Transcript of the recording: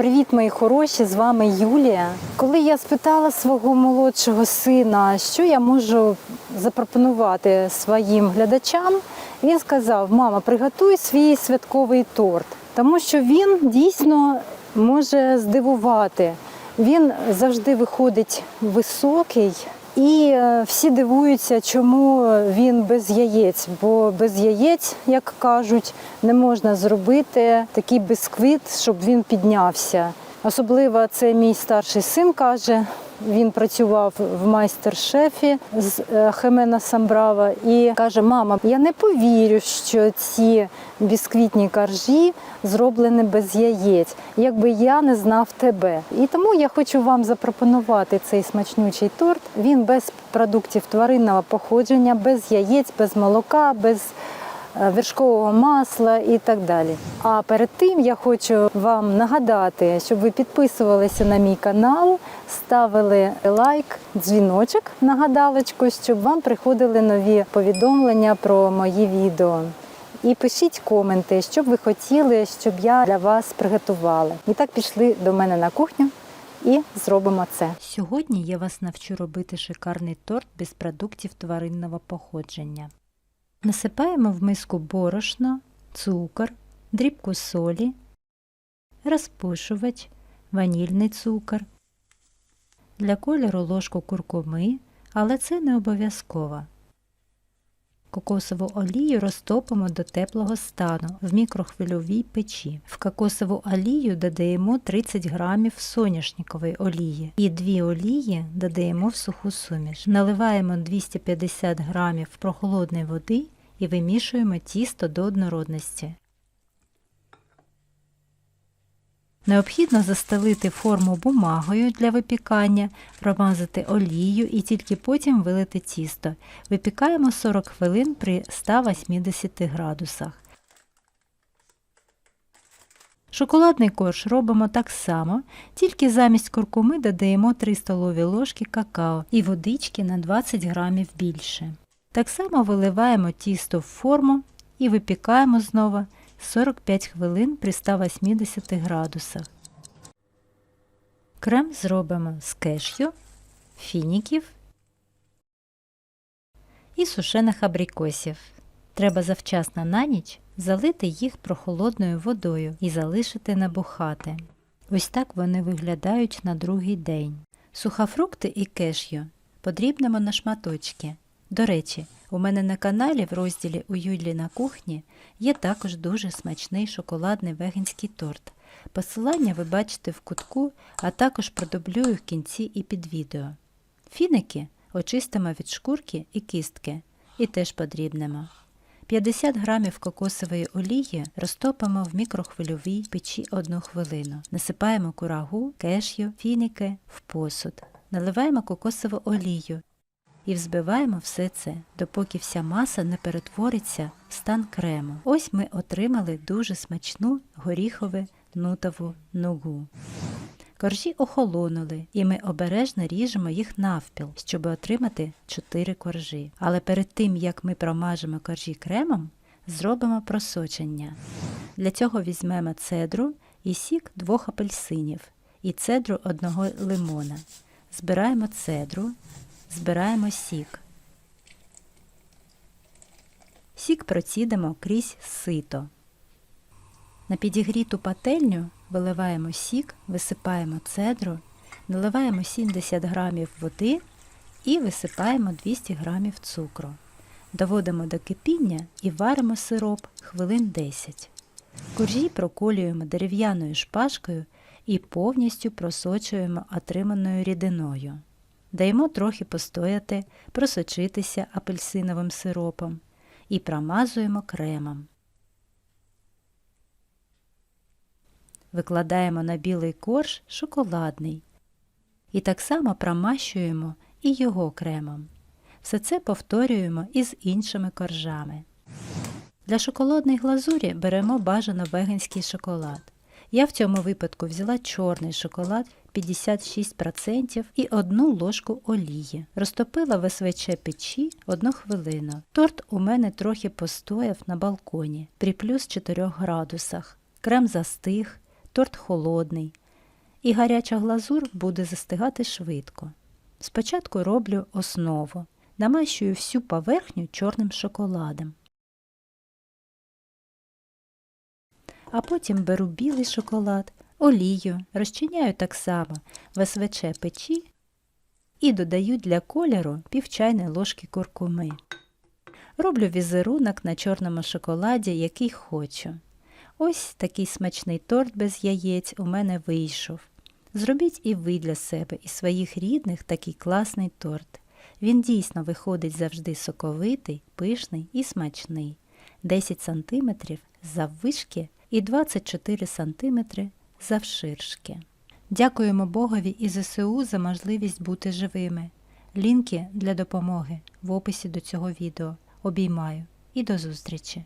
Привіт, мої хороші! З вами Юлія. Коли я спитала свого молодшого сина, що я можу запропонувати своїм глядачам, він сказав: Мама, приготуй свій святковий торт, тому що він дійсно може здивувати. Він завжди виходить високий. І е, всі дивуються, чому він без яєць, бо без яєць, як кажуть, не можна зробити такий бисквіт, щоб він піднявся. Особливо це мій старший син каже. Він працював в майстер-шефі з е, Хемена Самбрава і каже: Мама, я не повірю, що ці бісквітні коржі зроблені без яєць, якби я не знав тебе. І тому я хочу вам запропонувати цей смачнючий торт. Він без продуктів тваринного походження, без яєць, без молока, без вершкового масла і так далі. А перед тим я хочу вам нагадати, щоб ви підписувалися на мій канал, ставили лайк, дзвіночок на гадалочку, щоб вам приходили нові повідомлення про мої відео. І пишіть коменти, що б ви хотіли, щоб я для вас приготувала. І так пішли до мене на кухню і зробимо це. Сьогодні я вас навчу робити шикарний торт без продуктів тваринного походження. Насипаємо в миску борошно, цукор, дрібку солі, розпушувач, ванільний цукор. Для кольору ложку куркуми, але це не обов'язково. Кокосову олію розтопимо до теплого стану в мікрохвильовій печі. В кокосову олію додаємо 30 грамів соняшникової олії і дві олії додаємо в суху суміш. Наливаємо 250 грамів прохолодної води і вимішуємо тісто до однородності. Необхідно застелити форму бумагою для випікання, промазати олією і тільки потім вилити тісто. Випікаємо 40 хвилин при 180 градусах. Шоколадний корж робимо так само, тільки замість куркуми додаємо 3 столові ложки какао і водички на 20 грамів більше. Так само виливаємо тісто в форму і випікаємо знову 45 хвилин при 180 градусах. Крем зробимо з кешю, фініків і сушених абрикосів. Треба завчасно на ніч залити їх прохолодною водою і залишити набухати. Ось так вони виглядають на другий день. Сухофрукти і кешю подрібнемо на шматочки. До речі, у мене на каналі в розділі У Юлі на кухні є також дуже смачний шоколадний веганський торт. Посилання ви бачите в кутку, а також продублюю в кінці і під відео. Фіники очистимо від шкурки і кістки і теж подрібнемо. 50 грамів кокосової олії розтопимо в мікрохвильовій печі 1 хвилину. Насипаємо курагу, кешю, фіники в посуд. Наливаємо кокосову олію і взбиваємо все це, допоки вся маса не перетвориться в стан крему. Ось ми отримали дуже смачну горіхову нутову ногу. Коржі охолонули, і ми обережно ріжемо їх навпіл, щоб отримати 4 коржі. Але перед тим, як ми промажемо коржі кремом, зробимо просочення. Для цього візьмемо цедру і сік двох апельсинів і цедру одного лимона. Збираємо цедру, збираємо сік. Сік процідимо крізь сито. На підігріту пательню виливаємо сік, висипаємо цедру, наливаємо 70 грамів води і висипаємо 200 грамів цукру. Доводимо до кипіння і варимо сироп хвилин 10. Коржі проколюємо дерев'яною шпажкою і повністю просочуємо отриманою рідиною. Даємо трохи постояти, просочитися апельсиновим сиропом і промазуємо кремом. Викладаємо на білий корж шоколадний. І так само промащуємо і його кремом. Все це повторюємо і з іншими коржами. Для шоколадної глазурі беремо бажано веганський шоколад. Я в цьому випадку взяла чорний шоколад 56% і одну ложку олії. Розтопила в СВЧ печі одну хвилину. Торт у мене трохи постояв на балконі при плюс 4 градусах. Крем застиг, торт холодний. і гаряча глазур буде застигати швидко. Спочатку роблю основу, намащую всю поверхню чорним шоколадом. А потім беру білий шоколад, олію, розчиняю так само в СВЧ печі і додаю для кольору пів ложки куркуми. Роблю візерунок на чорному шоколаді, який хочу. Ось такий смачний торт без яєць у мене вийшов. Зробіть і ви для себе і своїх рідних такий класний торт. Він дійсно виходить завжди соковитий, пишний і смачний. 10 см заввишки і 24 см завширшки. Дякуємо Богові і ЗСУ за можливість бути живими. Лінки для допомоги в описі до цього відео. Обіймаю і до зустрічі!